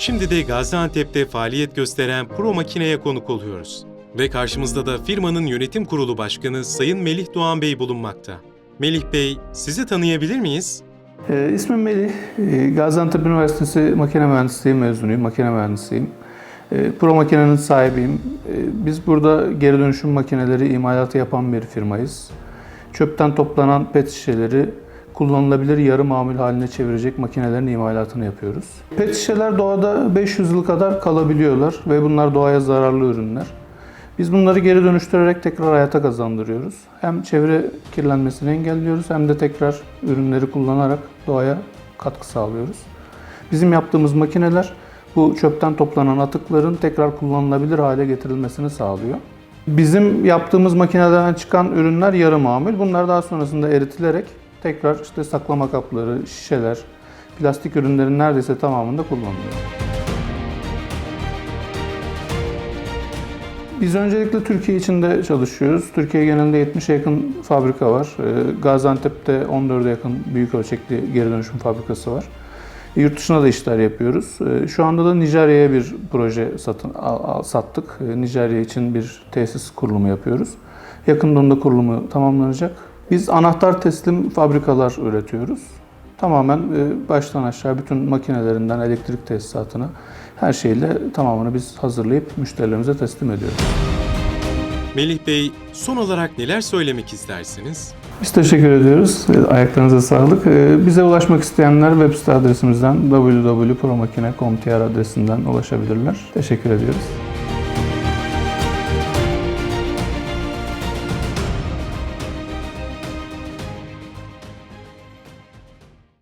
Şimdi de Gaziantep'te faaliyet gösteren Pro Makine'ye konuk oluyoruz. Ve karşımızda da firmanın yönetim kurulu başkanı Sayın Melih Doğan Bey bulunmakta. Melih Bey, sizi tanıyabilir miyiz? Ee, ismim Melih. Ee, Gaziantep Üniversitesi Makine Mühendisliği mezunuyum. Makine mühendisiyim. Ee, Pro Makine'nin sahibiyim. Ee, biz burada geri dönüşüm makineleri imalatı yapan bir firmayız. Çöpten toplanan pet şişeleri kullanılabilir yarı mamul haline çevirecek makinelerin imalatını yapıyoruz. Pet şişeler doğada 500 yıl kadar kalabiliyorlar ve bunlar doğaya zararlı ürünler. Biz bunları geri dönüştürerek tekrar hayata kazandırıyoruz. Hem çevre kirlenmesini engelliyoruz hem de tekrar ürünleri kullanarak doğaya katkı sağlıyoruz. Bizim yaptığımız makineler bu çöpten toplanan atıkların tekrar kullanılabilir hale getirilmesini sağlıyor. Bizim yaptığımız makinelerden çıkan ürünler yarı mamul. Bunlar daha sonrasında eritilerek tekrar işte saklama kapları, şişeler, plastik ürünlerin neredeyse tamamında kullanılıyor. Biz öncelikle Türkiye içinde çalışıyoruz. Türkiye genelinde 70'e yakın fabrika var. Ee, Gaziantep'te 14'e yakın büyük ölçekli geri dönüşüm fabrikası var. Yurt dışına da işler yapıyoruz. Ee, Şu anda da Nijerya'ya bir proje satın sattık. Ee, Nijerya için bir tesis kurulumu yapıyoruz. Yakında onun da kurulumu tamamlanacak. Biz anahtar teslim fabrikalar üretiyoruz. Tamamen e, baştan aşağı bütün makinelerinden elektrik tesisatına her şeyle tamamını biz hazırlayıp müşterilerimize teslim ediyoruz. Melih Bey, son olarak neler söylemek istersiniz? Biz teşekkür ediyoruz. E, Ayaklarınıza sağlık. E, Bize ulaşmak isteyenler web site adresimizden www.promakine.com.tr adresinden ulaşabilirler. Teşekkür ediyoruz.